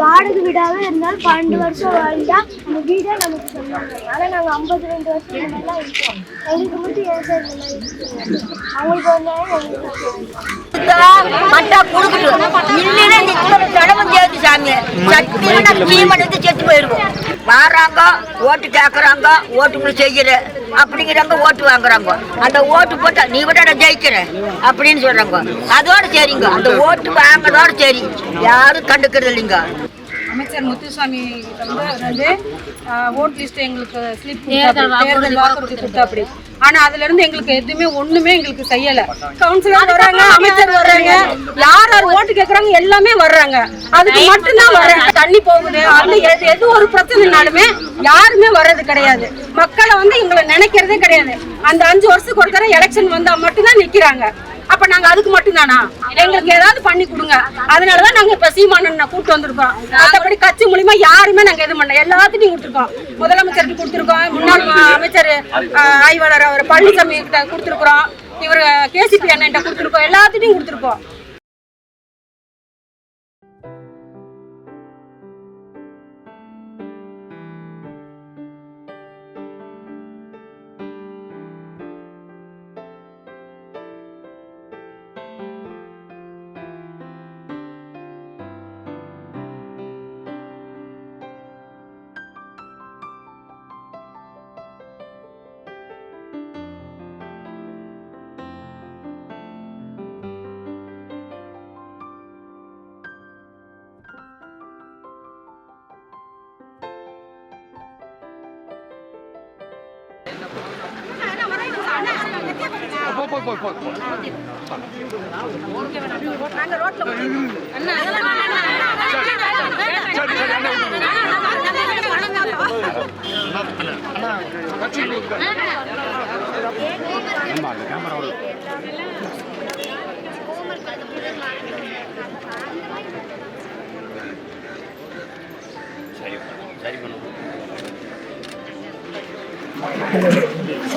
வாடகை வீடாவே இருந்தால் பன்னெண்டு வருஷம் வாழ்ந்தா அந்த வீடே நமக்கு சொன்னாங்க ஆனால் நாங்கள் ஐம்பது ரெண்டு வருஷம் இருக்கோம். எங்களுக்கு மட்டும் ஏன் அவங்களுக்கு வந்து மட்டா இல்லைன்னா இந்த சேர்த்து சாமி. நாங்கள் செத்து போயிருவோம். வாடுறாங்க ஓட்டு கேட்குறாங்க ஓட்டுக்குள்ள செய்யற அப்படிங்கிறாங்க ஓட்டு வாங்குறாங்க. அந்த ஓட்டு போட்டா நீ விட நான் ஜெயிக்கிறேன் அப்படின்னு சொல்றாங்க. அதோட சரிங்க. அந்த ஓட்டு வாங்குறதோட சரி. யாரும் கண்டுக்கிறது இல்லைங்க. அமைச்சர் முத்துசாமி கிட்ட வந்து ஓட் லிஸ்ட் எங்களுக்கு ஸ்லிப் தேர்தல் வாக்குறுதி கொடுத்தாப்படி ஆனா அதுல இருந்து எங்களுக்கு எதுவுமே ஒண்ணுமே எங்களுக்கு செய்யல. கவுன்சிலர் வர்றாங்க அமைச்சர் வர்றாங்க யார் யார் ஓட்டு கேக்குறாங்க எல்லாமே வர்றாங்க. அதுக்கு மட்டும்தான் வர்றாங்க. தண்ணி போகுது அது எது எது ஒரு பிரச்சனைனாலுமே யாருமே வர்றது கிடையாது. மக்களை வந்து எங்களை நினைக்கிறதே கிடையாது. அந்த அஞ்சு வருஷத்துக்கு ஒரு தடவை எலெக்ஷன் வந்தா மட்டும்தான் நிக்கிறாங்க. அப்ப நாங்க அதுக்கு மட்டும்தானா? எங்களுக்கு ஏதாவது பண்ணி கொடுங்க. அதனாலதான் நாங்க இப்ப சீமானன் கூட்டு வந்திருக்கோம். மற்றபடி கட்சி மூலியமா யாருமே நாங்க எதுவும் பண்ணல. எல்லாத்துட்டையும் கொடுத்துருக்கோம். முதலமைச்சருக்கு கொடுத்துருக்கோம். முன்னாள் அமைச்சர் ஆய்வாளர் அவர் பழனிசாமி கிட்ட கொடுத்துருக்குறோம். இவர் கேசிபி அண்ணன் கொடுத்துருக்கோம். எல்லாத்துட்டையும் கொடுத்துருக்கோம். Yes, sir. Sir. பாருங்க இங்க பாருங்க நீங்க அழாதீங்க ஓகேவா எடுக்க மாட்டாங்க இடத்த எழுதி எடுக்க மாட்டாங்க தைரியமா இருக்கு. சரியா அழா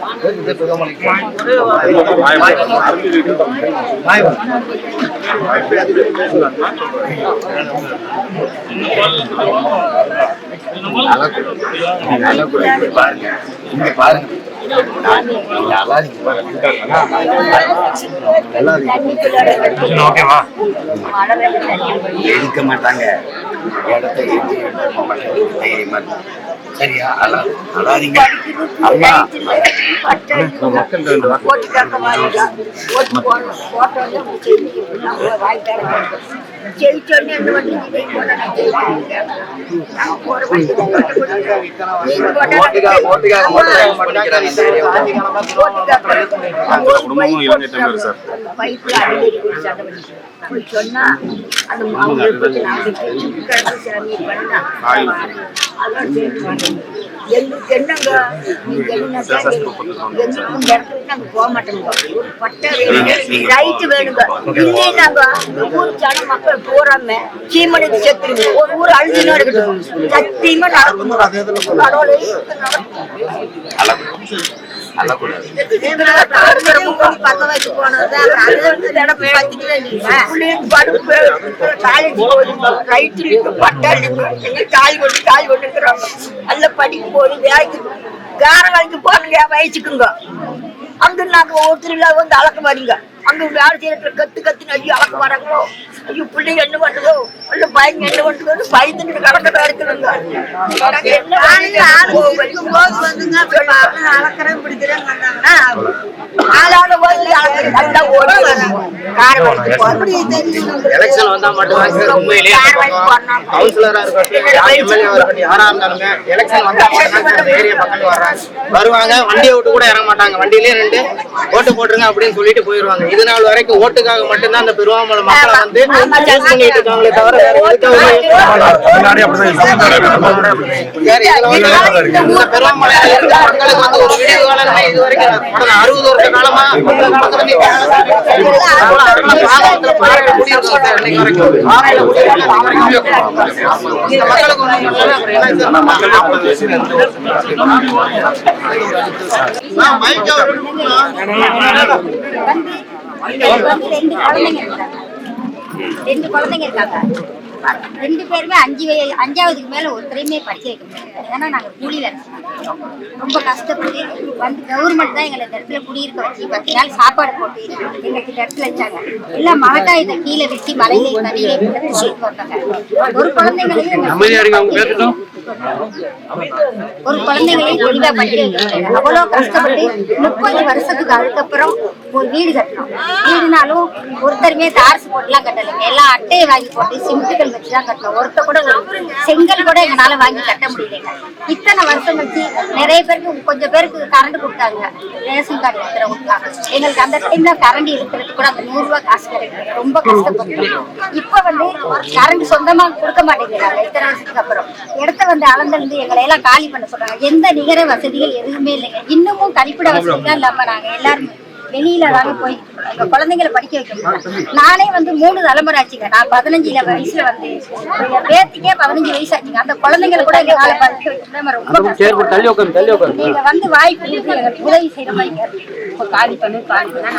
மக்கள் ரெண்டு வார்த்தை ஓட்டு கேட்க மாதிரி ஓட்டு போடணும் போட்டோன்னே ஜெயிச்சோடனே என்ன பண்ணுறீங்க குடும்பமும் இளைஞர் தமிழர் சார். சொன்னா அந்த அவங்களுக்கு சேர்த்து மாட்டோம் எங்களுக்கு என்னங்க? இந்த இடத்துல போக மாட்டோங்க ஒரு பட்டை ரைட்டு வேணுங்க இல்லையே நாங்க மக்கள் சீமனுக்கு செத்துருங்க ஒரு ஊர் இருக்கட்டும் சத்தியமா நடக்கும் அழக்கூடாது நல்ல படிக்க போது வேலைக்கு கார வேலைக்கு போறீங்க வயசுக்குங்க அங்க நாங்க ஒருத்தர் இல்லாத வந்து அளக்க மாட்டீங்க அங்க வேலை செய்யற கத்து கத்துன்னு ஐயோ அளக்க வராங்களோ ஐயோ பிள்ளைங்க என்ன பண்ணுதோ? இல்ல பையன் என்ன பண்ணுதோ? பயந்துட்டு கடக்கதான் இருக்குதுங்க போது வந்துங்க அளக்கிறேன் பிடிக்கிறேன் ஆளாத போது நல்லா ஓடி வர்றாங்க. கார் வச்சு போறோம். எலெக்ஷன் வந்தா மட்டும் தான் சார் உண்மையிலேயே கார் வச்சு போறோம். கவுன்சிலரா இருக்கட்டும் யாரா இருந்தாலுமே எலெக்ஷன் வந்தா மட்டும் தான் சார் ஏரியா பக்கம் வர்றாங்க வருவாங்க வண்டியை விட்டு கூட இறங்க மாட்டாங்க. வண்டியிலே ரெண்டு ஓட்டு போட்டுருங்க அப்படின்னு சொல்லிட்டு போயிருவாங்க. இது நாள் வரைக்கும் ஓட்டுக்காக மட்டும்தான் அந்த பெருவாமலை மக்களை வந்து பண்ணிட்டு இருக்காங்களே தவிர வேற எதுக்காக மக்களுக்கு வந்து ஒரு விடிவு காலமே இது வரைக்கும் கடந்த அறுபது வருஷ காலமா மக்களுக்கு எனக்கு வந்து ரெண்டு குழந்தைங்க இருக்காங்க. ரெண்டு குழந்தைங்க இருக்காங்க. ரெண்டு பேருமே அஞ்சு அஞ்சாவதுக்கு மேல ஒருத்தரையுமே படிக்க வைக்க முடியாது. ஏன்னா நாங்க கூலியில இருக்கோம் ரொம்ப கஷ்டப்பட்டு வந்து கவர்மெண்ட் தான் எங்களை இந்த இடத்துல குடியிருக்க வச்சு பத்து நாள் சாப்பாடு போட்டு எங்களுக்கு இந்த இடத்துல வச்சாங்க. எல்லாம் மழைக்காயத்தை கீழே வச்சு மலையில தண்ணியில விட்டு வந்தாங்க. ஒரு குழந்தைங்களையும் ஒரு குழந்தைங்களையும் தெளிவா படிக்க அவ்வளவு கஷ்டப்பட்டு முப்பது வருஷத்துக்கு அதுக்கப்புறம் ஒரு வீடு கட்டணும் வீடுனாலும் ஒருத்தருமே தாரசு போட்டுலாம் கட்டலைங்க. எல்லாம் அட்டையை வாங்கி போட்டு சிமெண்ட்டுகள் வச்சு தான் கட்டணும் ஒருத்த கூட செங்கல் கூட எங்களால வாங்கி கட்ட முடியலைங்க. இத்தனை வருஷம் வச்சு நிறைய பேருக்கு கொஞ்சம் பேருக்கு கரண்ட் கொடுத்தாங்க. ரேஷன் கார்டு இருக்கிறவங்களுக்குலாம் எங்களுக்கு அந்த டைம்ல கரண்ட் இருக்கிறது கூட அந்த நூறு ரூபாய் காசு கிடைக்கிறது ரொம்ப கஷ்டப்பட்டோம். இப்ப வந்து கரண்ட் சொந்தமா கொடுக்க மாட்டேங்கிறாங்க. இத்தனை வருஷத்துக்கு அப்புறம். இடத்த வந்து அளந்திருந்து எங்களை எல்லாம் காலி பண்ண சொல்றாங்க. எந்த நிகர வசதிகள் எதுவுமே இல்லைங்க. இன்னமும் கழிப்பிட வசதிகள் இல்லாம நாங்க எல்லாருமே வெளியில தாங்க போயிட்டு இருக்கோம். எங்க குழந்தைங்களை படிக்க வைக்க முடியல நானே வந்து மூணு தலைமுறை ஆச்சுங்க நான் பதினஞ்சுல வயசுல வந்து என் பேத்திக்கே பதினஞ்சு வயசு ஆச்சுங்க அந்த குழந்தைங்களை கூட எங்களால படிக்க வைக்க முடியாம ரொம்ப கஷ்டப்படுறோம். தள்ளி உட்காந்து தள்ளி உட்காந்து நீங்க வந்து வாய்ப்பு எங்களுக்கு உதவி செய்யற மாதிரி. காலி பண்ணு பண்ணா.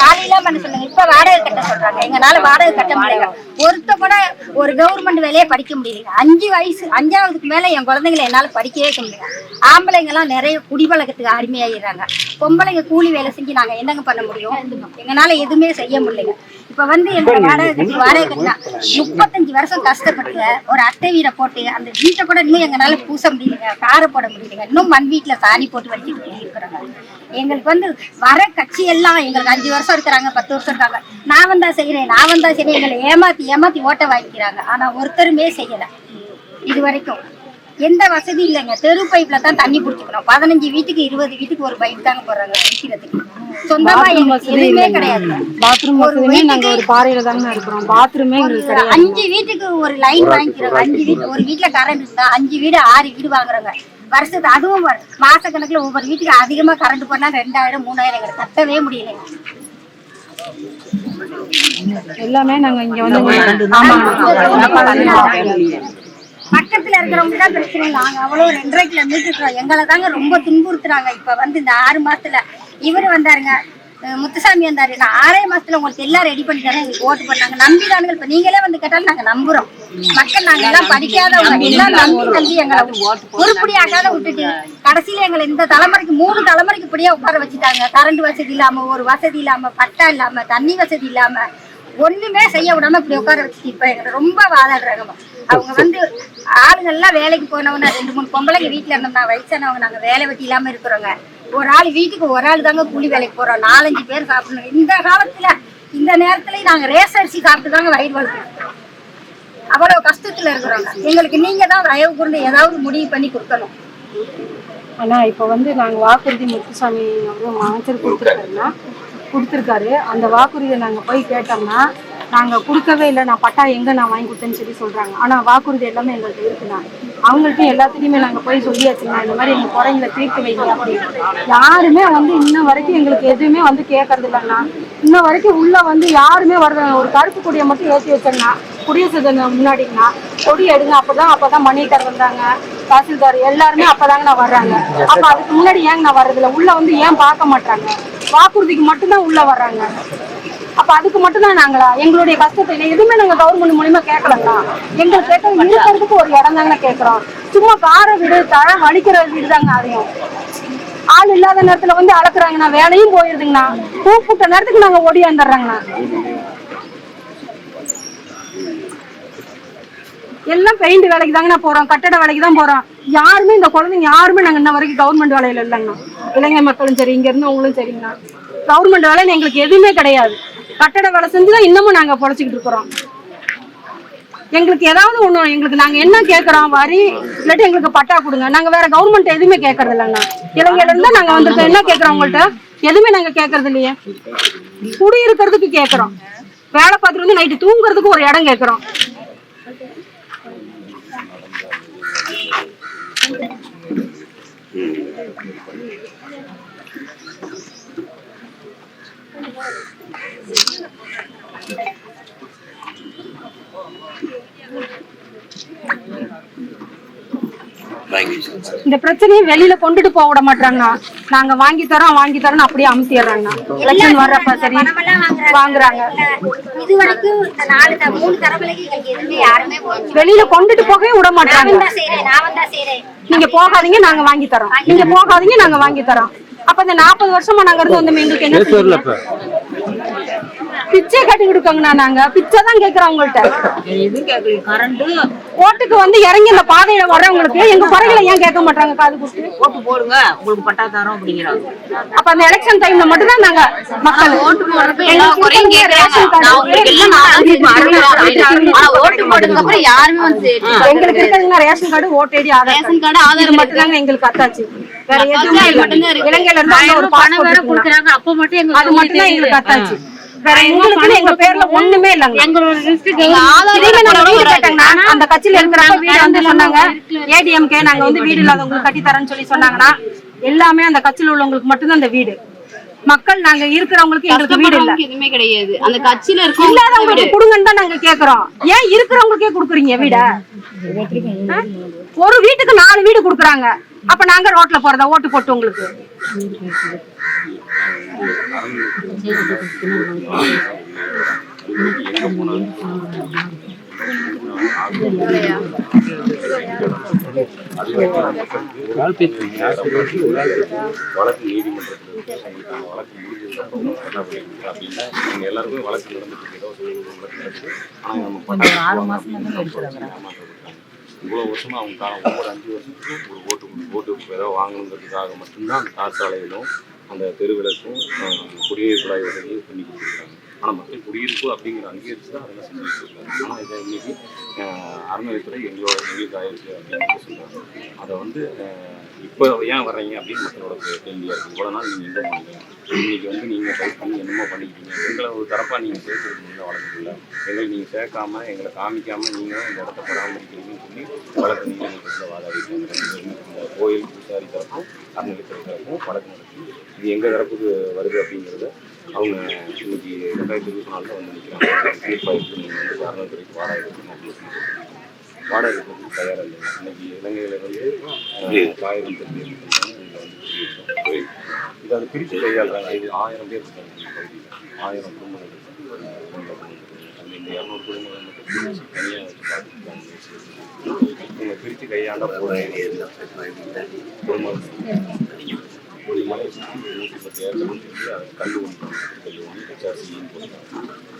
காலையெல்லாம் சொல்லுங்க? இப்ப வாடகை கட்ட சொல்றாங்க. எங்களால வாடகை கட்ட முடியல. ஒருத்த கூட ஒரு கவர்மெண்ட் வேலையை படிக்க முடியலைங்க அஞ்சு வயசு அஞ்சாவதுக்கு மேல என் குழந்தைங்களை என்னால படிக்கவே வைக்க முடியல. ஆம்பளைங்க எல்லாம் நிறைய குடிப்பழக்கத்துக்கு அடிமையாயிடுறாங்க. பொம்பளைங்க கூலி வேலை செஞ்சு நாங்க என்னங்க பண்ண முடியும்? எங்களால எதுவுமே செய்ய முடியலைங்க இப்ப வந்து எங்க வாடகை கட்டி வாடகை கட்டினா முப்பத்தஞ்சு வருஷம் கஷ்டப்பட்டு ஒரு அட்டை வீடை போட்டு அந்த வீட்டை கூட இன்னும் எங்களால பூச முடியலைங்க. காரை போட முடியலைங்க. இன்னும் மண் வீட்டுல சாணி போட்டு வச்சுட்டு இருக்கிறாங்க எங்களுக்கு வந்து வர கட்சி எல்லாம் எங்களுக்கு அஞ்சு வருஷம் இருக்கிறாங்க பத்து வருஷம் இருக்காங்க. நான் வந்தா செய்யறேன் நான் வந்தா செய்யறேன் எங்களை ஏமாத்தி ஏமாத்தி ஓட்ட வாங்கிக்கிறாங்க. ஆனா ஒருத்தருமே செய்யல. இது வரைக்கும். எந்த வசதி இல்லைங்க. தெரு பைப்ல தான் தண்ணி பிடிச்சிக்கணும். பதினஞ்சு வீட்டுக்கு இருபது வீட்டுக்கு ஒரு பைப் தாங்க போடுறாங்க குடிக்கிறதுக்கு. சொந்தமா எதுவுமே கிடையாது. பாத்ரூம் வசதியுமே நாங்க ஒரு பாறையில தாங்க இருக்கிறோம். பாத்ரூமே அஞ்சு வீட்டுக்கு ஒரு லைன் வாங்கிக்கிறோம். அஞ்சு வீட்டு ஒரு வீட்டுல கரண்ட் இருந்தா அஞ்சு வீடு ஆறு வீடு வாங்குறாங்க. வருஷத்துக்கு அதுவும். மாச கணக்குல ஒவ்வொரு வீட்டுக்கு அதிகமா கரண்ட் போனா ரெண்டாயிரம் மூணாயிரம் கட்டவே முடியல எல்லாமே நாங்க இங்க வந்து ஆமா. பக்கத்துல இருக்கிறவங்க தான் பிரச்சனை. நாங்க அவ்வளவு ரெண்டரை கிலோமீட்டர் இருக்கிறோம். எங்களை தாங்க ரொம்ப துன்புறுத்துறாங்க. இப்ப வந்து இந்த ஆறு மாசத்துல இவரு வந்தாருங்க முத்துசாமி வந்தாரு. நான் ஆறே மாசத்துல உங்களுக்கு எல்லாம் ரெடி பண்ணி தரேன் எங்களுக்கு ஓட்டு பண்ணாங்க நம்பிதானுங்க இப்ப நீங்களே வந்து கேட்டாலும் நாங்க நம்புறோம். மக்கள் நாங்க எல்லாம் படிக்காதவங்க. எல்லாம் நம்பி நம்பி எங்களை உருப்படி ஆகாத விட்டுட்டு கடைசியில எங்களை இந்த தலைமுறைக்கு மூணு தலைமுறைக்கு இப்படியே உட்கார வச்சுட்டாங்க. கரண்ட் வசதி இல்லாம ஒரு வசதி இல்லாம பட்டா இல்லாம தண்ணி வசதி இல்லாம ஒண்ணுமே செய்ய விடாம இப்படி உட்கார வச்சுட்டு இப்ப எங்களை ரொம்ப வாதாடுறாங்க அவங்க வந்து ஆளுங்க எல்லாம் வேலைக்கு போனவங்க ரெண்டு மூணு பொம்பளைங்க வீட்டுல இருந்தோம்னா வயசானவங்க நாங்க வேலை வெட்டி இல்லாம இருக்கிறோங்க. ஒரு ஆள் வீட்டுக்கு ஒரு ஆள் தாங்க கூலி வேலைக்கு போறோம். நாலஞ்சு பேர் சாப்பிடணும். இந்த காலத்துல இந்த நேரத்துல நாங்க ரேஸ் அரிசி சாப்பிட்டு தாங்க வயிறு வளர்க்கணும் அவ்வளவு கஷ்டத்துல இருக்கிறோங்க. எங்களுக்கு நீங்க தான் தயவு கூர்ந்து ஏதாவது முடிவு பண்ணி கொடுக்கணும். ஆனா இப்ப வந்து நாங்க வாக்குறுதி முத்துசாமி அவரும் அமைச்சர் கொடுத்துருக்கோம்னா கொடுத்துருக்காரு. அந்த வாக்குறுதியை நாங்கள் போய் கேட்டோம்னா நாங்கள் கொடுக்கவே இல்லை. நான் பட்டா எங்கே நான் வாங்கி கொடுத்தேன்னு சொல்லி சொல்கிறாங்க ஆனால் வாக்குறுதி எல்லாமே எங்கள்கிட்ட இருக்குண்ணா அவங்கள்ட்டையும் எல்லாத்துலேயுமே நாங்கள் போய் சொல்லியாச்சுண்ணா இந்த மாதிரி எங்கள் குறைங்களை தீர்த்து வைங்க அப்படின்னு. யாருமே வந்து இன்ன வரைக்கும் எங்களுக்கு எதுவுமே வந்து கேட்கறது இல்லைண்ணா இன்ன வரைக்கும் உள்ளே வந்து யாருமே வர்றாங்க ஒரு கருப்பு கொடியை மட்டும் ஏற்றி வச்சேங்கண்ணா குடியரசு தினம் முன்னாடிங்கண்ணா கொடி எடுங்க அப்பதான் அப்பதான் மணிக்கார் வந்தாங்க தாசில்தார் எல்லாருமே அப்பதாங்க நான் வர்றாங்க. அப்ப அதுக்கு முன்னாடி ஏங்க நான் வர்றதில்ல? உள்ள வந்து ஏன் பார்க்க மாட்டாங்க வாக்குறுதிக்கு மட்டும்தான் உள்ள வர்றாங்க. அப்ப அதுக்கு மட்டும்தான் நாங்களா? எங்களுடைய கஷ்டத்தை எதுவுமே நாங்க கவர்மெண்ட் மூலியமா கேட்கலங்களா? எங்களுக்கு கேட்க இருக்கிறதுக்கு ஒரு இடம் தாங்க கேட்கிறோம். சும்மா காரை வீடு தழ வலிக்கிற வீடு தாங்க அதையும் ஆள் இல்லாத நேரத்துல வந்து அளக்குறாங்கண்ணா. வேலையும் போயிருதுங்கண்ணா. கூப்பிட்ட நேரத்துக்கு நாங்க ஓடியாந்துடுறாங்கண்ணா எல்லாம் பெயிண்ட் வேலைக்கு தாங்கண்ணா போறோம். கட்டட வேலைக்கு தான் போறோம். யாருமே இந்த குழந்தைங்க யாருமே நாங்க இன்ன வரைக்கும் கவர்மெண்ட் வேலையில இல்லைங்கண்ணா. இளைஞர் மக்களும் சரி இங்க இருந்தவங்களும் சரிங்கண்ணா கவர்மெண்ட் வேலைன்னு எங்களுக்கு எதுவுமே கிடையாது. கட்டட வேலை செஞ்சுதான் இன்னமும் நாங்க பொழைச்சிக்கிட்டு இருக்கிறோம். எங்களுக்கு ஏதாவது ஒண்ணு எங்களுக்கு நாங்க என்ன கேட்கறோம் வரி இல்லாட்டி எங்களுக்கு பட்டா கொடுங்க. நாங்க வேற கவர்மெண்ட் எதுவுமே கேட்கறது இல்லைங்க இலங்கையில இருந்தா நாங்க வந்திருக்கோம். என்ன கேட்கறோம் உங்கள்கிட்ட எதுவுமே நாங்க கேட்கறது இல்லையே. குடி இருக்கிறதுக்கு கேக்குறோம் வேலை பார்த்துட்டு வந்து நைட்டு தூங்குறதுக்கு ஒரு இடம் கேட்கறோம். Thank you. இந்த பிரச்சனையை வெளியில கொண்டுட்டு போக விட மாட்டாங்கண்ணா நாங்க வாங்கி தரோம் வாங்கி தரோம்னு அப்படியே அமுத்திடுறாங்கண்ணா எலெக்ஷன் வர்றப்ப சரி வாங்குறாங்க. இது வரைக்கும் இந்த நாலு த- மூணு தலைமுறைக்கு எங்களுக்கு எதுவுமே யாருமே போச்சு வெளியில கொண்டுட்டு போகவே விட மாட்டாங்க நான் தான் செய்யறேன் நான் தான் செய்யறேன் நீங்க போகாதீங்க நாங்க வாங்கி தரோம். நீங்க போகாதீங்க நாங்க வாங்கி தரோம். அப்ப இந்த நாற்பது வருஷமா நாங்க இருந்து வந்தோம் எங்களுக்கு என்ன? பிச்சை கட்டி கொடுக்கங்கண்ணா நாங்க. பிச்சை தான் கேக்குறோம் கேட்கல கரண்ட் ஓட்டுக்கு வந்து இறங்கி இந்த பாதையில வர்றவங்களுக்கு எங்க குறைகளை ஏன் கேட்க மாட்டாங்க காது கொடுத்து ஓட்டு போடுங்க. உங்களுக்கு பட்டா தரோம் அப்படிங்கிறாங்க அப்ப அந்த எலெக்ஷன் டைம்ல மட்டும் தான் நாங்க மக்கள் ஓட்டு போடுறப்ப ஓட்டு யாருமே வந்து எங்களுக்கு இருக்கிறதுங்க ரேஷன் கார்டு ஓட்டேடி ஆதார் ரேஷன் கார்டு ஆதார் மட்டும் தாங்க எங்களுக்கு அத்தாச்சு. வேற எதுவுமே இல்ல. மட்டும்தான். இலங்கையில இருந்து ஒரு பணம் வேற கொடுக்குறாங்க. அப்ப மட்டும் அது மட்டும் தான் எங்களுக்கு அத்தாச்சு. எங்க பேர்ல ஒண்ணுமே இல்லங்க. அந்த கட்சியில இருக்கிறப்ப வீடு வந்து சொன்னாங்க. ஏடிஎம்கே நாங்க வந்து வீடு இல்லாதவங்களுக்கு கட்டி தரேன்னு சொல்லி சொன்னாங்கன்னா எல்லாமே அந்த கட்சியில உள்ளவங்களுக்கு மட்டும்தான் அந்த வீடு. மக்கள் நாங்க இருக்கிறவங்களுக்கு எங்களுக்கு வீடு இல்ல. எதுவுமே கிடையாது. அந்த கட்சியில இருக்கவங்க இல்லாதவங்களுக்கு கொடுங்கன்னு தான் நாங்க கேக்குறோம். ஏன் இருக்கிறவங்களுக்கே குடுக்குறீங்க வீட? ஒரு வீட்டுக்கு நாலு வீடு குடுக்குறாங்க. அப்ப நாங்க ரோட்ல போறதா ஓட்டு போட்டு உங்களுக்கு வழக்கு நீதிமன்றத்தில். வழக்கு முடிஞ்சதுக்கப்புறம் எல்லாருமே வழக்கு நடந்துட்டு இருக்கு. ஏதோ ஒரு வழக்கு நடக்குது. ஆனா நம்ம பட்டாசு ஆறு மாசம் இவ்வளோ வருஷமாக அவங்க காலம் ஒவ்வொரு அஞ்சு வருஷத்துக்கு ஒரு ஓட்டு ஓட்டு ஏதாவது வாங்கணுங்கிறதுக்காக மட்டும்தான் அந்த தார் சாலையிலும் அந்த தெருவிளக்கும் அஹ், குடிநீர் குழாய் வசதியும் பண்ணி கொடுத்துருக்காங்க. ஆனால் மக்கள் குடியிருப்பு அப்படிங்கிற அங்கீகரித்து தான் அதெல்லாம் செஞ்சுட்டு இருக்காங்க ஆனால் இதை இன்னைக்கு அஹ், அறநிலையத்துறை எங்களோட எங்களுக்கு ஆயிருக்கு அப்படின்னு சொல்கிறாங்க அதை வந்து இப்போ ஏன் வர்றீங்க அப்படின்னு மக்களோட கேள்வியாக இருக்குது இவ்வளோ நாள் நீங்கள் எங்கே போனீங்க இன்றைக்கி வந்து நீங்கள் ட்ரை பண்ணி என்னமோ பண்ணிக்கிட்டீங்க. எங்களை ஒரு தரப்பாக நீங்கள் சேர்த்துருக்கு முடியல வழக்குல எங்களை நீங்கள் சேர்க்காம எங்களை காமிக்காமல் நீங்கள் இந்த இடத்த பராமரிக்கிறீங்கன்னு சொல்லி வழக்கு நீதிமன்றத்தில் வாதாடிட்டாங்க இந்த கோயில் பூசாரி தரப்பும் அறநிலைத்துறை தரப்பும் வழக்கு நடத்தி இது எங்கள் தரப்புக்கு வருது அப்படிங்கிறத அவங்க இன்னைக்கு ரெண்டாயிரத்தி இருபத்தி நாலில் வந்து நிற்கிறாங்க தீர்ப்பாயிருக்கு நீங்கள் வந்து அறநிலைத்துறைக்கு வாடகை அப்படின்னு சொல்லி. எடுக்கிறதுக்கு தயாராக இல்லை இன்னைக்கு இலங்கையில வந்து குடியிருக்கோம். இதை அதை பிரித்து கையாளுறாங்க. இது ஆயிரம் பேர் இருக்காங்க ஆயிரம் குடும்பங்கள். அந்த இந்த இரநூறு குடும்பங்கள் மட்டும் பிரித்து தனியாக வச்சு பார்த்துருக்காங்க. இவங்க பிரித்து கையாண்ட போகிற குடும்பம். ஒரு மலை நூற்றி பத்து ஏக்கர் கல் ஒன்று கல் ஒன்று ஹெச்ஆர்சின்னு போட்டாங்க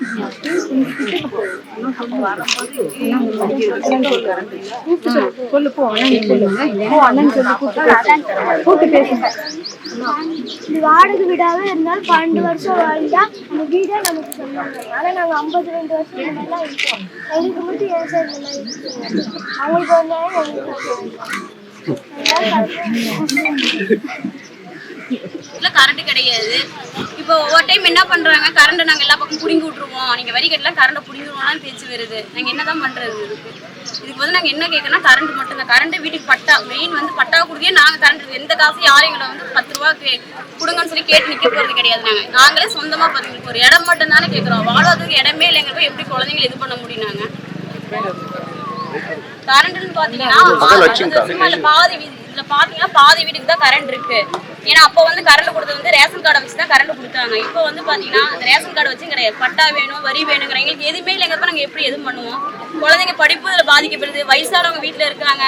பேச பேச விடுங்க இது வாடகை வீடாவே இருந்தாலும் பன்னெண்டு வருஷம் வாழ்ந்தா அந்த வீடே நமக்கு சொந்தம் ஆனா நாங்க ஐம்பது ரெண்டு வருஷம் மேல இருக்கோம் எங்களுக்கு மட்டும் ஏன் சார் இந்த மாதிரி அவங்களுக்கு வந்தாலும் எங்களுக்கு இல்ல கரண்ட் கிடையாது. இப்போ ஒவ்வொரு டைம் என்ன பண்றாங்க? கரண்ட் நாங்க எல்லா பக்கம் புடிங்கி விட்டுருவோம். நீங்க வரி கட்டலாம் கரண்ட் புடிங்கிடுவோம்லாம் பேச்சு வருது. நாங்க என்னதான் பண்றது? இதுக்கு இதுக்கு வந்து நாங்க என்ன கேட்கணும் கரண்ட் மட்டும் தான் கரண்ட் வீட்டுக்கு பட்டா. மெயின் வந்து பட்டா கொடுக்கே நாங்க கரண்ட் எந்த காசு யாரும் எங்களை வந்து பத்து ரூபா கொடுங்கன்னு சொல்லி கேட்டு நிக்க போறது கிடையாது நாங்க. நாங்களே சொந்தமா பாத்துங்களுக்கு ஒரு இடம் மட்டும் தானே கேக்குறோம் வாழ்றதுக்கு இடமே இல்லைங்க போய் எப்படி குழந்தைங்களை இது பண்ண முடியும் நாங்க? கரண்ட்னு பாத்தீங்கன்னா இல்ல பாதி இதுல பாத்தீங்கன்னா பாதி வீட்டுக்கு தான் கரண்ட் இருக்கு. ஏன்னா அப்போ வந்து கரண்ட் கொடுத்தது வந்து ரேஷன் கார்டை வச்சு தான் கரண்ட் கொடுத்தாங்க. இப்போ வந்து பார்த்தீங்கன்னா அந்த ரேஷன் கார்டு வச்சு கிடையாது. பட்டா வேணும் வரி வேணுங்கிற எங்களுக்கு எதுவுமே இல்லைங்கிறப்ப நாங்கள் எப்படி எதுவும் பண்ணுவோம்? குழந்தைங்க படிப்பு இதில் பாதிக்கப்படுது. வயசானவங்க வீட்டில் இருக்காங்க.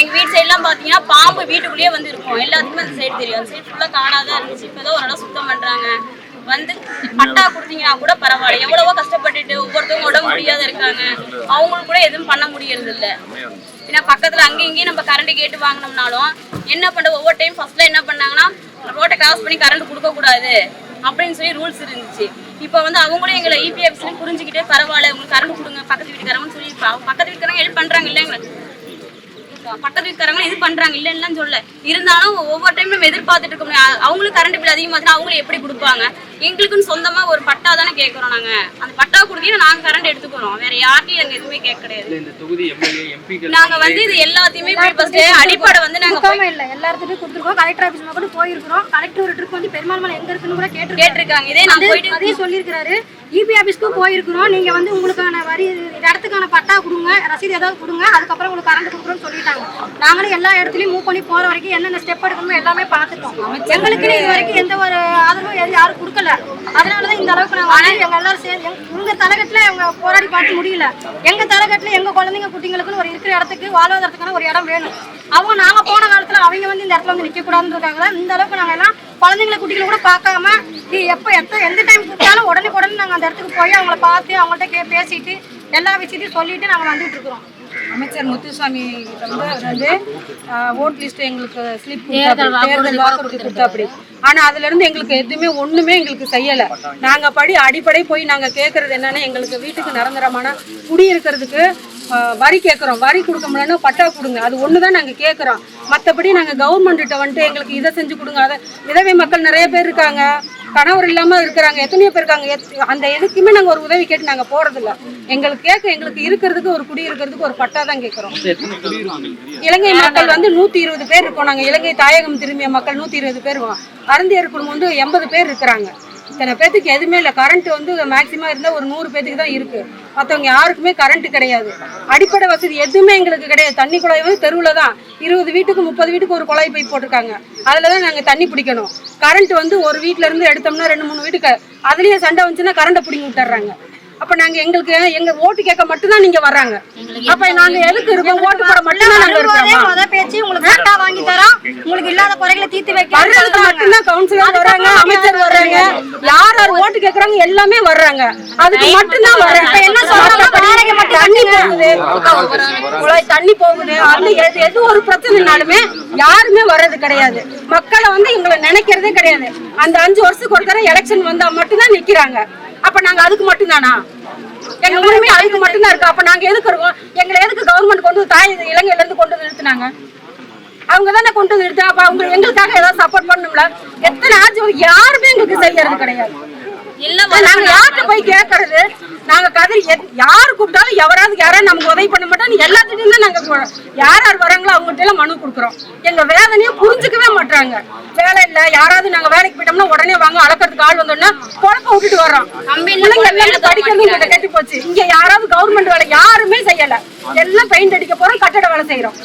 எங்கள் வீட்டு சைட்லாம் பார்த்தீங்கன்னா பாம்பு வீட்டுக்குள்ளேயே வந்து இருக்கும். எல்லாத்துக்குமே அந்த சைடு தெரியும். அந்த சைடு ஃபுல்லாக காணாதான் இருந்துச்சு. இப்போ ஏதோ ஓரளவு சுத்தம் பண்ணுறாங்க வந்து பட்டா கொடுத்தீங்கன்னா கூட பரவாயில்ல. எவ்வளவோ கஷ்டப்பட்டுட்டு ஒவ்வொருத்தவங்க உடம்பு முடியாத இருக்காங்க. அவங்களுக்கு கூட எதுவும் பண்ண முடியறது இல்ல ஏன்னா பக்கத்துல அங்கேயும் இங்கேயும் நம்ம கரண்ட் கேட்டு வாங்கினோம்னாலும் என்ன பண்ற ஒவ்வொரு டைம் ஃபர்ஸ்ட்ல என்ன பண்ணாங்கன்னா ரோட்டை கிராஸ் பண்ணி கரண்ட் கொடுக்க கூடாது அப்படின்னு சொல்லி ரூல்ஸ் இருந்துச்சு. இப்போ வந்து அவங்களும் எங்களை E புரிஞ்சுக்கிட்டே பரவாயில்ல உங்களுக்கு கரண்ட் கொடுங்க பக்கத்து வீட்டுக்காரங்கன்னு சொல்லி பக்கத்து வீட்டுக்காரங்க ஹெல்ப் பண்றாங்க இல்லைங்களா? பக்கத்து வீட்டுக்காரங்க இது பண்றாங்க இல்லைன்னு சொல்ல இருந்தாலும் ஒவ்வொரு டைம் நம்ம எதிர்பார்த்துட்டு இருக்க முடியும் அவங்களுக்கு கரண்ட் பில் அதிகமாச்சுன்னா அவங்களும் எப்படி கொடுப்பாங்க? எங்களுக்குன்னு சொந்தமா ஒரு பட்டா தானே கேட்கறோம் நாங்க. அந்த பட்டா கொடுத்தீங்கன்னா நாங்க கரண்ட் எடுத்துக்கிறோம் வேற யார்ட்டையும் எங்க எதுவுமே கேட்க கிடையாது. இந்த தொகுதி எம்எல்ஏ எம்பிக்கள் நாங்க வந்து இது எல்லாத்தையுமே ஃபர்ஸ்ட் அடிப்படை வந்து நாங்க இல்ல. எல்லாத்துக்கும் கொடுத்துருக்கோம். கலெக்டர் ஆபீஸ் கூட போயிருக்கிறோம். கலெக்டர் ஒரு ட்ரிப் வந்து பெருமாள் மலை எங்க இருக்குன்னு கூட கேட்டிருக்காரு. கேட்டிருக்காங்க. இதே நான் போயிட்டு அதையும் சொல்லியிருக்கிறாரு. இபி ஆபீஸ்க்கு போயிருக்கிறோம். நீங்க வந்து உங்களுக்கான வரி இடத்துக்கான பட்டா கொடுங்க. ரசீது ஏதாவது கொடுங்க. அதுக்கப்புறம் உங்களுக்கு கரண்ட் கொடுக்குறோம்னு சொல்லிட்டாங்க. நாங்களும் எல்லா இடத்துலயும் மூவ் பண்ணி போற வரைக்கும் என்னென்ன ஸ்டெப் எடுக்கணுமோ எல்லாமே பார்த்துட்டோம். எங்களுக்கு இது வரைக்கும் எந்த ஒரு ஆதரவும் யாரும் யாரும் கொடுக்கல. அதனாலதான் இந்த அளவுக்கு நாங்கள் வந்து எங்க எல்லாரும் சேர்ந்து எங்க- உங்க தலைகட்டுல எங்க போராடி பார்த்து முடியல. எங்க தலைகட்டுல எங்க குழந்தைங்க குட்டிங்களுக்குன்னு ஒரு இருக்கிற இடத்துக்கு வாழ்வாதாரத்துக்கான ஒரு இடம் வேணும். அவங்க நாங்க போன காலத்துல அவங்க வந்து இந்த இடத்துல வந்து நிக்க கூடாதுன்றதுக்காக இந்த அளவுக்கு நாங்க எல்லாம் குழந்தைங்களை குட்டிகளை கூட பார்க்காம நீ எப்ப எத்த எந்த டைம் கூப்பிட்டாலும் உடனே உடனே நாங்க அந்த இடத்துக்கு போய் அவங்கள பார்த்து அவங்கள்ட்ட கே பேசிட்டு எல்லா விஷயத்தையும் சொல்லிட்டு நாங்க வந்துட்டு இருக்கிறோம். அமைச்சர் முத்துசாமி வந்து ஓட் லிஸ்ட் எங்களுக்கு ஸ்லிப் தேர்தல் வாக்குறுதி கொடுத்தாப்படி ஆனா அதுல இருந்து எங்களுக்கு எதுவுமே ஒண்ணுமே எங்களுக்கு செய்யல. நாங்க படி அடிப்படை போய் நாங்க கேக்குறது என்னன்னா எங்களுக்கு வீட்டுக்கு நிரந்தரமான குடி இருக்கிறதுக்கு வரி கேட்குறோம் வரி கொடுக்க முடியலன்னா பட்டா கொடுங்க. அது ஒன்று தான் நாங்கள் கேட்குறோம் மற்றபடி நாங்கள் கவர்மெண்ட்டிட்ட வந்துட்டு எங்களுக்கு இதை செஞ்சு கொடுங்க. அதை விதவை மக்கள் நிறைய பேர் இருக்காங்க. கணவர் இல்லாமல் இருக்கிறாங்க. எத்தனையோ பேர் இருக்காங்க. அந்த எதுக்குமே நாங்கள் ஒரு உதவி கேட்டு நாங்கள் போகிறதில்ல எங்களுக்கு கேட்க எங்களுக்கு இருக்கிறதுக்கு ஒரு குடி இருக்கிறதுக்கு ஒரு பட்டா தான் கேட்குறோம் இலங்கை மக்கள் வந்து நூத்தி இருபது பேர் இருக்கோம். நாங்க இலங்கை தாயகம் திரும்பிய மக்கள் நூத்தி இருபது பேர் அருந்தியர் குடும்பம் வந்து எண்பது பேர் இருக்கிறாங்க. இத்தனை பேத்துக்கு எதுவுமே இல்லை. கரண்ட் வந்து மேக்சிமம் இருந்தா ஒரு நூறு பேத்துக்கு தான் இருக்கு. மற்றவங்க யாருக்குமே கரண்ட் கிடையாது. அடிப்படை வசதி எதுவுமே எங்களுக்கு கிடையாது. தண்ணி குழாய் வந்து தெருவில் தான். இருபது வீட்டுக்கு முப்பது வீட்டுக்கு ஒரு குழாய் பைப் போட்டிருக்காங்க. அதில் தான் நாங்கள் தண்ணி பிடிக்கணும். கரண்ட் வந்து ஒரு வீட்ல இருந்து எடுத்தோம்னா ரெண்டு மூணு வீட்டுக்கு அதுலயே சண்டை வந்துச்சுன்னா கரண்ட்டை பிடிங்கி விட்டுறாங்க. அப்ப நாங்க எங்களுக்கு எங்க ஓட்டு கேட்க மட்டும்தான் நீங்க வர்றாங்க. அப்ப நாங்க எதுக்கு இருக்கோம்? ஓட்டு போட மட்டும்தான் நாங்க இருக்கோம் முத பேச்சு. உங்களுக்கு வாங்கி தரோம். உங்களுக்கு இல்லாத குறைகளை தீர்த்து வைக்க மட்டும்தான் கவுன்சிலர் வர்றாங்க அமைச்சர் வர்றாங்க யார் கேக்குறாங்க எல்லாமே வர்றாங்க. அதுக்கு மட்டும்தான் வர்றாங்க. என்ன சொல்றாங்க தண்ணி போகுது. குழாய் தண்ணி போகுது. அந்த எது எது ஒரு பிரச்சனைனாலுமே யாருமே வர்றது கிடையாது. மக்களை வந்து எங்களை நினைக்கிறதே கிடையாது. அந்த அஞ்சு வருஷத்துக்கு ஒரு தடவை எலெக்ஷன் வந்தா மட்டும்தான் நிக்கிறாங்க. அப்ப நாங்க அதுக்கு மட்டும்தானா? எங்க உரிமை அதுக்கு மட்டும்தான் இருக்கு. அப்ப நாங்க எதுக்கு இருக்கோம்? எங்களை எதுக்கு கவர்மெண்ட் கொண்டு வந்து தாய் இலங்கையில இருந்து கொண்டு வந்து நிறுத்தினாங்க? அவங்க தானே கொண்டு வந்து நிறுத்தி அப்ப அவங்க எங்களுக்காக ஏதாவது சப்போர்ட் பண்ணும்ல எத்தனை ஆட்சி யாருமே எங்களுக்கு செய்யறது கிடையாது. நாங்க யார்கிட்ட போய் கேக்குறது? நாங்க கதறி யாரு கூப்பிட்டாலும் எவராவது யாராவது நமக்கு உதவி பண்ண மாட்டோம். எல்லாத்துட்டையும் தான் நாங்க யார் யார் வராங்களோ அவங்ககிட்ட எல்லாம் மனு கொடுக்குறோம். எங்க வேதனையை புரிஞ்சுக்கவே மாட்டாங்க வேலை இல்ல யாராவது நாங்க வேலைக்கு போயிட்டோம்னா உடனே வாங்க அளக்கிறதுக்கு ஆள் வந்தோம்னா குழப்ப விட்டுட்டு வர்றோம். எல்லாமே படிக்கிறதும் கிட்ட கெட்டு போச்சு இங்க யாராவது கவர்மெண்ட் வேலை யாருமே செய்யல. எல்லாம் பெயிண்ட் அடிக்க போறோம் கட்டட வேலை செய்யறோம்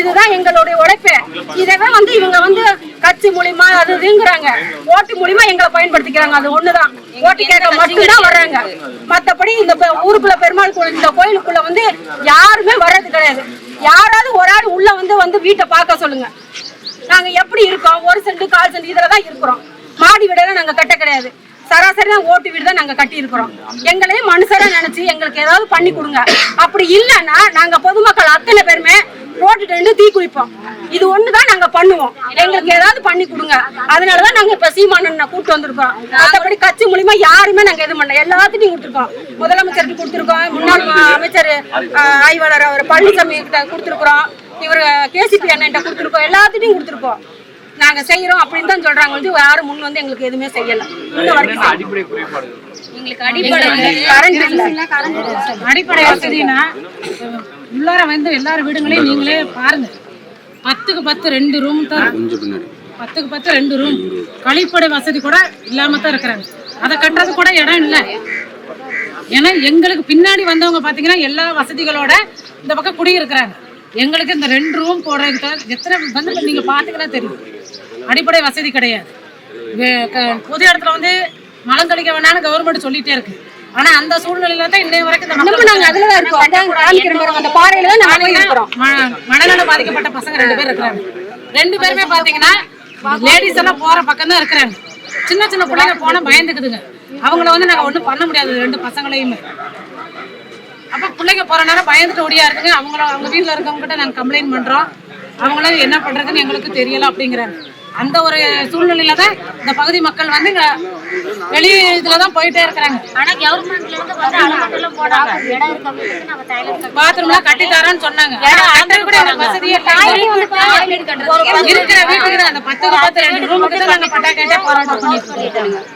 இதுதான் எங்களுடைய உழைப்பு. இதவே வந்து இவங்க வந்து கட்சி மூலியமா அது இதுங்கிறாங்க. ஓட்டு மூலியமா எங்களை பயன்படுத்திக்கிறாங்க. அது ஒண்ணுதான். ஓட்டு கேட்க மட்டும்தான் வர்றாங்க. மத்தபடி இந்த ஊருக்குள்ள பெருமாள் கோயில் இந்த கோயிலுக்குள்ள வந்து யாருமே வர்றது கிடையாது. யாராவது ஒரு ஆள் உள்ள வந்து வந்து வீட்டை பார்க்க சொல்லுங்க. நாங்க எப்படி இருக்கோம்? ஒரு சென்ட் கால் சென்ட் இதுலதான் இருக்கிறோம். மாடி வீடெல்லாம் நாங்க கட்ட கிடையாது. சராசரியா ஓட்டு வீடு தான் நாங்க கட்டி இருக்கிறோம் எங்களையும் மனுஷரா நினைச்சு எங்களுக்கு ஏதாவது பண்ணி கொடுங்க. அப்படி இல்லைன்னா நாங்க பொதுமக்கள் அத்தனை பேருமே ரோட்டு நின்று தீ குளிப்போம். இது ஒண்ணுதான் நாங்க பண்ணுவோம். எங்களுக்கு ஏதாவது பண்ணி கொடுங்க. அதனாலதான் நாங்க இப்ப சீமானன் கூட்டு வந்திருக்கோம் மற்றபடி கட்சி மூலியமா யாருமே நாங்க எதுவும் பண்ணல. எல்லாத்துட்டையும் கொடுத்துருக்கோம். முதலமைச்சருக்கு கொடுத்துருக்கோம். முன்னாள் அமைச்சர் ஆய்வாளர் அவர் பழனிசாமி கிட்ட கொடுத்துருக்கோம் இவர் கேசிபி அண்ணன் கொடுத்துருக்கோம். எல்லாத்துட்டையும் கொடுத்துருக்கோம். நாங்க செய்யறோம் அப்படின்னு தான் சொல்றாங்க வந்து யாரும் முன் வந்து எங்களுக்கு எதுவுமே செய்யல. இன்ன வரைக்கும். அடிப்படை குறைபாடு எங்களுக்கு அடிப்படை கரண்ட் இல்ல. அடிப்படை வசதினா உள்ளார வந்து எல்லார் வீடுங்களையும் நீங்களே பாருங்க. பத்துக்கு பத்து ரெண்டு ரூம் தான். பத்துக்கு பத்து ரெண்டு ரூம் கழிப்படை வசதி கூட இல்லாம தான் இருக்கிறாங்க. அதை கட்டுறது கூட இடம் இல்லை. ஏன்னா எங்களுக்கு பின்னாடி வந்தவங்க பாத்தீங்கன்னா எல்லா வசதிகளோட இந்த பக்கம் குடியிருக்கிறாங்க. எங்களுக்கு இந்த ரெண்டு ரூம் போடுறதுக்கு தான் எத்தனை வந்து நீங்க பாத்தீங்கன்னா தெரியும். அடிப்படை வசதி கிடையாது. பொது இடத்துல வந்து மலம் கழிக்க வேணாம்னு கவர்மெண்ட் சொல்லிட்டே இருக்கு. ஆனா அந்த சூழ்நிலையில தான் இன்னைய வரைக்கும் இருக்கோம். அதான் அந்த பாறையில தான் நாங்க இருக்கிறோம் மனநலம் பாதிக்கப்பட்ட பசங்க ரெண்டு பேர் இருக்கிறாங்க. ரெண்டு பேருமே பாத்தீங்கன்னா லேடிஸ் எல்லாம் போற பக்கம் தான் இருக்கிறாங்க. சின்ன சின்ன பிள்ளைங்க போனா பயந்துக்குதுங்க. அவங்கள வந்து நாங்க ஒண்ணும் பண்ண முடியாது ரெண்டு பசங்களையுமே. அப்ப பிள்ளைங்க போற நேரம் பயந்துட்டு ஓடியா இருக்குங்க. அவங்கள அவங்க வீட்டுல இருக்கவங்க கிட்ட நாங்க கம்ப்ளைண்ட் பண்றோம். அவங்களும் என்ன பண்றதுன்னு எங்களுக்கு தெரியல அப்படிங்கிறாங்க அந்த ஒரு சூழ்நிலையில தான் இந்த பகுதி மக்கள் வந்து வெளி இதுல தான் போயிட்டே இருக்கிறாங்க. ஆனா கவர்மெண்ட்ல இருந்து வந்து அலமட்டெல்லாம் போடாங்க இடம் நம்ம பாத்ரூம்லாம் கட்டி சொன்னாங்க. ஆனா கட்டறது கூட எங்களுக்கு வசதியே இருக்கிற வீட்டுக்கு அந்த பத்துக்கு பத்து ரெண்டு ரூமுக்கு தான் நாங்க பட்டா கேட்டே போராட்டம் பண்ணிட்டு இருக்கோம்.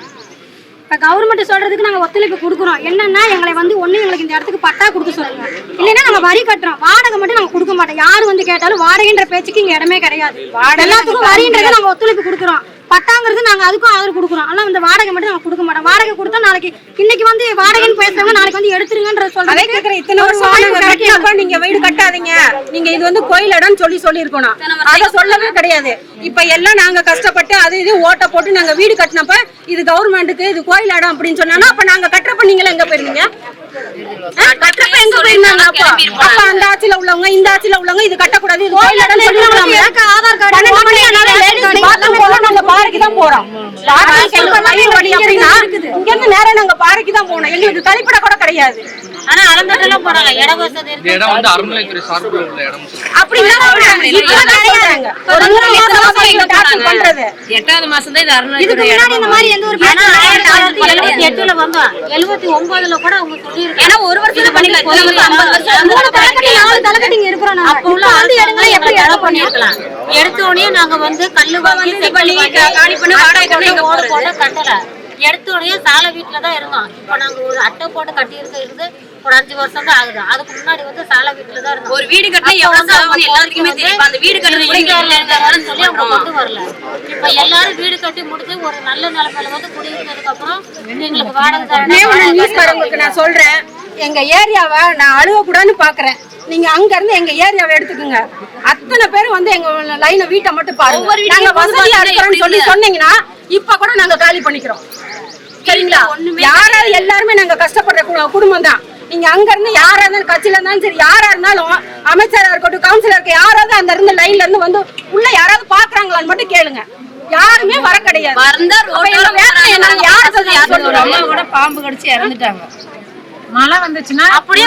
இப்போ கவர்மெண்ட் சொல்றதுக்கு நாங்கள் ஒத்துழைப்பு கொடுக்குறோம். என்னன்னா எங்களை வந்து ஒன்று எங்களுக்கு இந்த இடத்துக்கு பட்டா கொடுக்க சொல்லுங்க. இல்லைன்னா நாங்கள் வரி கட்டுறோம். வாடகை மட்டும் நாங்கள் கொடுக்க மாட்டோம். யார் வந்து கேட்டாலும் வாடகைன்ற பேச்சுக்கு இங்கே இடமே கிடையாது. எல்லாத்துக்கும் வரின்றதை நாங்கள் ஒத்துழைப்பு கொடுக்குறோம். பட்டாங்கிறது நாங்கள் அதுக்கும் ஆதரவு கொடுக்குறோம். ஆனால் இந்த வாடகை மட்டும் நாங்கள் கொடுக்க மாட்டோம். வாடகை கொடுத்தா நாளைக்கு இன்னைக்கு வந்து வாடகைன்னு பேசுறவங்க நாளைக்கு வந்து எடுத்துருங்கன்ற கேக்குறேன். இத்தனை வருஷம் நாங்க நீங்க வீடு கட்டாதீங்க. நீங்க இது வந்து கோயில் இடம்னு சொல்லி சொல்லியிருக்கணும். அத சொல்லவே கிடையாது. இப்ப எல்லாம் நாங்க கஷ்டப்பட்டு அது இது ஓட்ட போட்டு நாங்க வீடு கட்டினப்ப இது கவர்மெண்ட்டுக்கு இது கோயில் இடம் அப்படின்னு சொன்னாங்கன்னா அப்ப நாங்க கட்டுறப்ப நீங்களே எங்க போயிருந்தீங்க? கட்டுறப்ப எங்க போயிருந்தாங்க அப்போ அந்த ஆட்சியில உள்ளவங்க இந்த ஆட்சியில உள்ளவங்க இது கட்டக்கூடாது இது ஆதார் கார்டு பாறைக்கு தான் போறோம். அப்படின்னா இங்க இருந்து நேரா நாங்க பாறைக்கு தான் போனோம். எங்களுக்கு கழிப்பிட கூட கிடையாது. ஆனா அலமட்டெல்லாம் போறாங்க. இடம் வசதி இந்த இடம் வந்து அறநிலைத்துறை சார்பில் உள்ள இடம் அப்படின்னா சொல்றாங்க இப்பதான் சொல்றாங்க ஒரு மூணு மாசமா சொல்லிட்டு டார்ச்சர் பண்றது. எட்டாவது மாசம் தான் இது இதுக்கு முன்னாடி இந்த மாதிரி எந்த ஒரு ஆனா ஆயிரத்தி தொள்ளாயிரத்தி எழுபத்தி எட்டுல வந்தோம் எழுபத்தி ஒன்பதுல கூட அவங்க சொல்லியிருக்காங்க. ஏன்னா ஒரு வருஷத்துல நமக்கு ஐம்பது வருஷம் மூணு தலைக்கட்டி நாலு இருக்கிறோம் நாங்க. அப்ப உள்ள வந்து எடுங்க ஆட்கள் எப்படி இடம் பண்ணிருக்கலாம் எடுத்த உடனே நாங்க வந்து கல்லு வாங்கி பண்ணி, காலி பண்ணி வாடகை கட்டல. எடுத்த உடனே சாலை வீட்டுல தான் இருந்தோம். இப்ப நாங்க ஒரு அட்டை போட்டு கட்டி இருக்க இருந்து ஒரு அஞ்சு வருஷம் தான் ஆகுது. அதுக்கு முன்னாடி வந்து சாலை வீட்டுல தான் இருந்தோம். ஒரு வீடு கட்டினா செலவுன்னு எல்லாத்துக்குமே வந்து தெரியும். அந்த வீடு கட்டுறது சொல்லி அவங்க. கொண்டு வரல. இப்ப எல்லாரும் வீடு கட்டி முடிச்சு ஒரு நல்ல நிலைமையில வந்து குடியிருந்ததுக்கு அப்புறம் எங்களுக்கு வாடகை நான் சொல்றேன். எங்க ஏரியாவை நான் அழுவ கூடாதுன்னு பாக்குறேன். நீங்க அங்க இருந்து எங்க ஏரியாவை எடுத்துக்கோங்க. அத்தனை பேர் வந்து எங்க லைனை வீட்டை மட்டும் பாருங்க. நாங்க வசதியா இருக்கிறோம்னு சொல்லி சொன்னீங்கன்னா இப்ப கூட நாங்க காலி பண்ணிக்கிறோம். சரிங்களா? யாராவது எல்லாருமே நாங்க கஷ்டப்படுற குடும்பம் தான். நீங்க அங்க இருந்து யாரா இருந்தாலும் கட்சியில இருந்தாலும் சரி யாரா இருந்தாலும் அமைச்சரா இருக்கட்டும் கவுன்சிலர் இருக்க யாராவது அந்த இருந்து லைன்ல இருந்து வந்து உள்ள யாராவது பாக்குறாங்களான்னு மட்டும் கேளுங்க. யாருமே வர கிடையாது. யாரை பாம்பு கடிச்சு இறந்துட்டாங்க. மழை வந்துச்சுன்னா அப்படியே.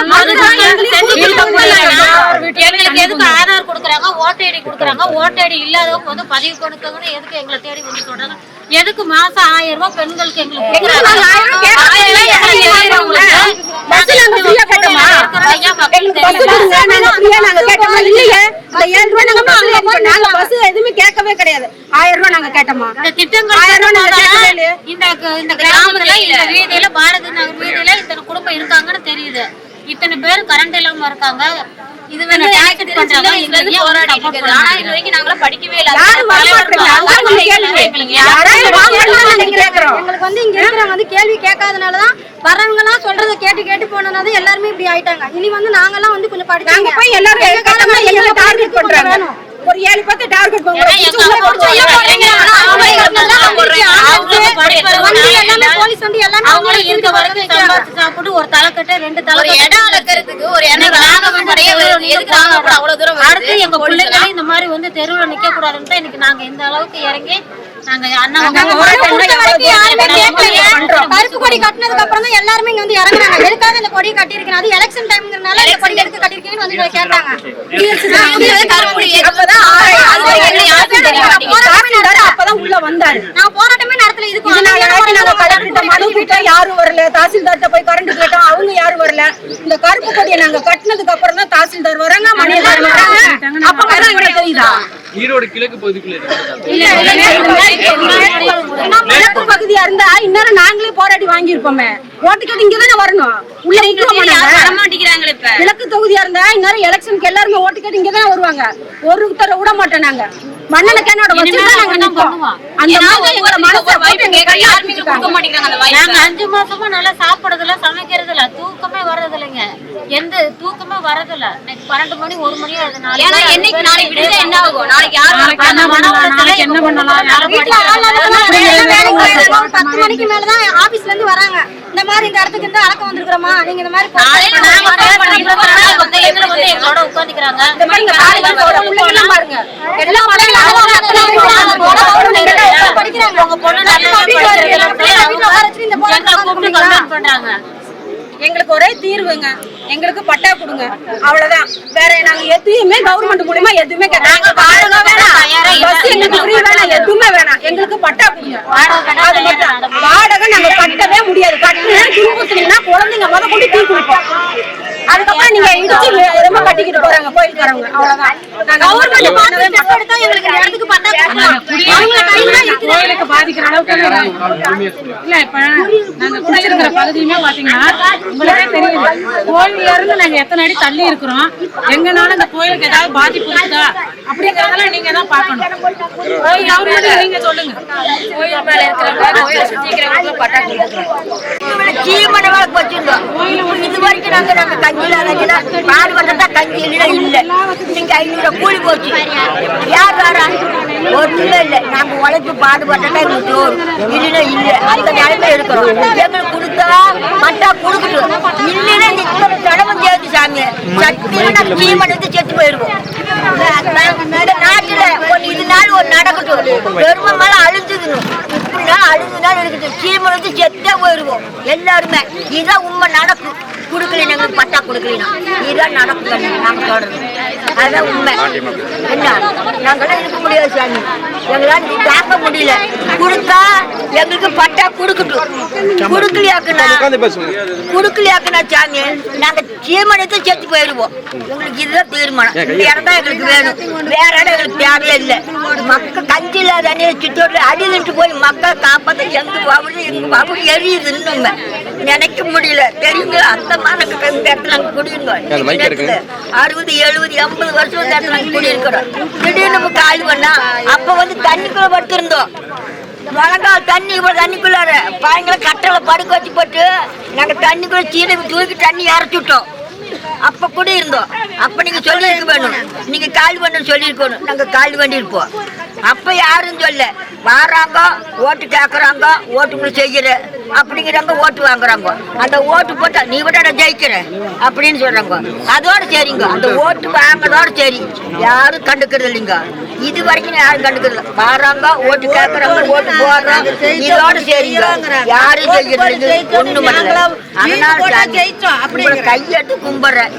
எங்களுக்கு எதுக்கு ஆதார் கொடுக்குறாங்க? ஓட்டை ஐடி கொடுக்குறாங்க. ஓட்டை ஐடி இல்லாதவங்க வந்து பதிவு கொடுக்கணும்னு எதுக்கு எங்களை தேடி வந்து சொல்றாங்க? எதுக்கு மாசம் ஆயிரம் ரூபாய் பெண்களுக்கு எங்களுக்கு எதுவுமே கேட்கவே கிடையாது ஆயிரம் ரூபாய் நாங்க கேட்டோமா இந்த திட்டங்கள் ஆயிரம் ரூபாய் நாங்க கேட்கவே சொன்னதால இல்லையே. இந்த இந்த கிராமத்துல இந்த வீதியில பாரதி நகர் வீதியில இத்தனை குடும்பம் இருக்காங்கன்னு தெரியுது இத்தனை பேர் கரண்ட் இல்லாம இருக்காங்க இது வந்து இருக்குது ஆனா இது வரைக்கும் நாங்களாம் படிக்கவே இல்லை. யாரும் வந்து நாங்க. எங்களுக்கு வந்து இங்க இருக்கிறவங்க வந்து கேள்வி கேட்காதனாலதான் வரவங்க எல்லாம் சொல்றத கேட்டு கேட்டு போனதால எல்லாருமே இப்படி ஆயிட்டாங்க. இனி வந்து நாங்கெல்லாம் வந்து கொஞ்சம் நாங்க படிச்சாங்க போய் எல்லாரும் எங்க காலமா டார்கெட் பண்றாங்க? ஒரு ஏழு பத்து டார்கெட் ஏன்னா எங்க அப்பா பண்றாங்க போடுறாங்க. வண்டி எல்லாமே போலீஸ் வண்டி எல்லாமே அவங்களும் இருக்க வரைக்கும் சம்பாதிச்சு சாப்பிட்டு ஒரு தலைக்கட்டு ரெண்டு ஒரு தலைக்கட்டு இடம் அளக்கிறதுக்கு ஒரு எண்ணெய் நாங்க படைய எதுக்கு நாங்க அப்புறம் அவ்வளவு தூரம் அடுத்து எங்க பிள்ளைங்களும் இந்த மாதிரி வந்து தெருவுல நிக்க கூடாதுன்னு தான் இன்னைக்கு நாங்க இந்த அளவுக்கு இறங்கி நாங்க அண்ணா. கருப்பு கொடி கட்டினதுக்கு அப்புறம் தான் எல்லாருமே இங்க வந்து இறங்குறாங்க எதுக்காக இந்த கொடி கட்டியிருக்கீங்க அது எலெக்ஷன் டைம்ங்கிறனால இந்த கொடி எதுக்கு கட்டியிருக்கீங்கன்னு வந்து கேட்டாங்க அப்பதான் உள்ள வந்தாரு நான் போராட்டமே நடத்தல இதுக்கு கேட்டோம் யாரும் வரல. தாசில்தார்கிட்ட போய் கரண்ட் கேட்டோம் அவங்க யாரும் வரல. இந்த கருப்பு கொடியை நாங்க கட்டினதுக்கு அப்புறம் தான் தாசில்தார் வராங்க மணியதார் வராங்க. அப்ப இவங்க தெரியுதா? ஈரோடு கிழக்கு பகுதிக்குள்ள பகுதியா இருந்தா இந்நேரம் நாங்களே போராடி வாங்கியிருப்போமே. ஓட்டு கேட்டு இங்க தானே வரணும். உள்ள நிக்கிறோமா? வர கிழக்கு தொகுதியா இருந்தா இந்நேரம் எலெக்ஷனுக்கு எல்லாருமே ஓட்டு கேட்டு இங்க தான் வருவாங்க. ஒருத்தர விட மாட்டோம் நாங்க. மண்ணல கேனோட வச்சு தான் நாங்க நிப்போம். அந்த மாதிரி எங்களோட மனசை வாய்ப்பு கேட்க யாருமே கொடுக்க மாட்டேங்கிறாங்க அந்த நாங்க அஞ்சு மாசமா நல்லா சாப்பிடுறது இல்ல சமைக்கிறது இல்ல தூக்கமே வர்றது இல்லைங்க எந்த தூக்கமே வர்றது இல்ல இன்னைக்கு பன்னெண்டு மணி ஒரு மணி ஏன்னா என்னைக்கு நாளைக்கு விடுதலை என்ன ஆகும்? நாளைக்கு நாளைக்கு என்ன பண்ணலாம்? பத்து மணிக்கு மேலதான் ஆபீஸ்ல இருந்து வராங்க. இந்த மாதிரி இந்த இடத்துக்கு இந்த அடக்கம் வந்திருக்கிறோமா? நீங்க இந்த மாதிரி எங்களோட உட்காந்துக்கிறாங்க இந்த மாதிரி இங்க பாருங்க சொல்ற பிள்ளைங்க பாருங்க. எல்லா பிள்ளைங்களும் படிக்கிறாங்க. உங்க பொண்ணு நல்லா படிக்கிறது கம்ப்ளைண்ட் பண்றாங்க எங்களுக்கு ஒரே தீர்வுங்க. எங்களுக்கு பட்டா கொடுங்க. அவ்வளவுதான். வேற நாங்க எதையுமே கவர்மெண்ட் மூலியமா எதுவுமே எதுவுமே வேணாம். எங்களுக்கு பட்டா கொடுங்க. வாடகை நாங்க கட்டவே முடியாது. கட்டினா துன்புறுத்துனீங்கன்னா குழந்தைங்க முத கொண்டு தீ குளிப்போம். அதுக்கப்புறம் நீங்க இடிச்சு ரொம்ப கட்டிக்கிட்டு போறாங்க? கோயிலுக்கு வரவங்க. அவ்வளவுதான். கவர்மெண்ட் பண்ணவே மாட்டோம். எடுத்தா எங்களுக்கு இந்த இடத்துக்கு பட்டா கொடுக்கலாம் அவங்க கையில இருக்குது. கோயிலுக்கு பாதிக்கிற அளவுக்கு இல்ல. இப்ப நாங்க குடிச்சிருக்கிற பகுதியுமே பாத்தீங்கன்னா உங்களுக்கே தெரியுது கோயில்ல இருந்து நாங்க எத்தனை அடி தள்ளி இருக்கிறோம். எங்கனால இந்த கோயிலுக்கு ஏதாவது பாதிப்பு இருக்குதா? அப்படிங்கறதெல்லாம் நீங்க தான் பாக்கணும் கோயில் கவர்மெண்ட் நீங்க சொல்லுங்க. கோயில் மேல இருக்கிறவங்க கோயிலை சுத்தி இருக்கிறவங்களுக்கு பட்டா கொடுக்குறோம் வச்சிருந்தோம். இது வரைக்கும் நாங்க நாங்க கஞ்சில கஞ்சில பாடுபட்டா கஞ்சி இல்ல இல்ல. இன்னைக்கு ஐநூறு கூலி போச்சு. யார் வரா? ஒண்ணுமே இல்ல. நாங்க உழைச்சு பாடுபட்டா எங்களுக்கு சோறு இல்லைன்னா அந்த நிலைமை இருக்கிறோம். எங்களுக்கு கொடுத்தா மட்டா கொடுக்கட்டும். இல்லைன்னா இத்தனை தடவை சேர்த்து சாமி. சட்டியில நாங்க சீமனை எடுத்து செத்து போயிருவோம். நாட்டுல ஒரு இது நாள் ஒரு நடக்கட்டும். பெருமை மேல அழிஞ்சுதுன்னு இப்படின்னா அழிஞ்சுதான் இருக்குது சீமனை வந்து செத்தே போயிருவோம். எல்லாருமே. இதுதான் உண்மை நடக்கும் கொடுக்கல எங்களுக்கு பட்டா கொடுக்கலனா. இதுதான் நடக்கும் நாங்க சொல்றது அதுதான் உண்மை. என்ன? நாங்களாம் இருக்க முடியாது சாமி. எங்களால் தாங்க முடியல. கொடுத்தா எங்களுக்கு பட்டா கொடுக்கட்டும். கொடுக்கலையாக்குனா? கொடுக்கலையாக்குனா சாமி? நாங்க சீமனத்தை செத்து போயிடுவோம் எங்களுக்கு இதுதான் தீர்மானம். தான் எங்களுக்கு வேணும். வேற இடம் எங்களுக்கு தேவையே இல்லை. மக்கள் கஞ்சி இல்லாத அணியை சுத்தோடு அடிவிட்டு போய் மக்களை காப்பாற்ற எங்க பாபு எங்க பாபு எரியுது இன்னும். நினைக்க முடியல. தெரியுங்களா அந்த மாதிரி இந்த இடத்துல நாங்க குடியிருந்தோம். அறுபது எழுபது எண்பது வருஷம் இந்த இடத்துல நாங்க குடியிருக்கிறோம். திடீர்னு நம்ம காலி பண்ணா அப்ப வந்து தண்ணிக்குள்ள படுத்திருந்தோம். மழங்கால் தண்ணி இப்போ தண்ணிக்குள்ளார. பாயங்களை கட்டளை படுக்க வச்சு போட்டு நாங்க தண்ணிக்குள்ள சீனை தூக்கி தண்ணி இறச்சி விட்டோம். அப்ப கூட இருந்தோம். அப்ப நீங்க சொல்லியிருக்க வேணும். நீங்க கால் பண்ணு சொல்லியிருக்கணும் நாங்க கால் பண்ணியிருப்போம் அப்ப யாரும் சொல்ல வாராங்க ஓட்டு கேக்குறாங்க ஓட்டுங்களை செய்யற அப்படிங்கிறாங்க ஓட்டு வாங்குறாங்க. அந்த ஓட்டு போட்டா நீ விட ஜெயிக்கிற? அப்படின்னு சொல்றாங்க. அதோட சரிங்க. அந்த ஓட்டு வாங்குறதோட சரி. யாரும் கண்டுக்கிறது இல்லைங்க. இது வரைக்கும் யாரும் கண்டுக்கிறது வாராங்க ஓட்டு கேக்குறாங்க ஓட்டு போடுறாங்க இதோட சரிங்க. யாரும் செய்யறது ஒண்ணு பண்ணல. அதனால கையெட்டு கும்பிடுறேன்.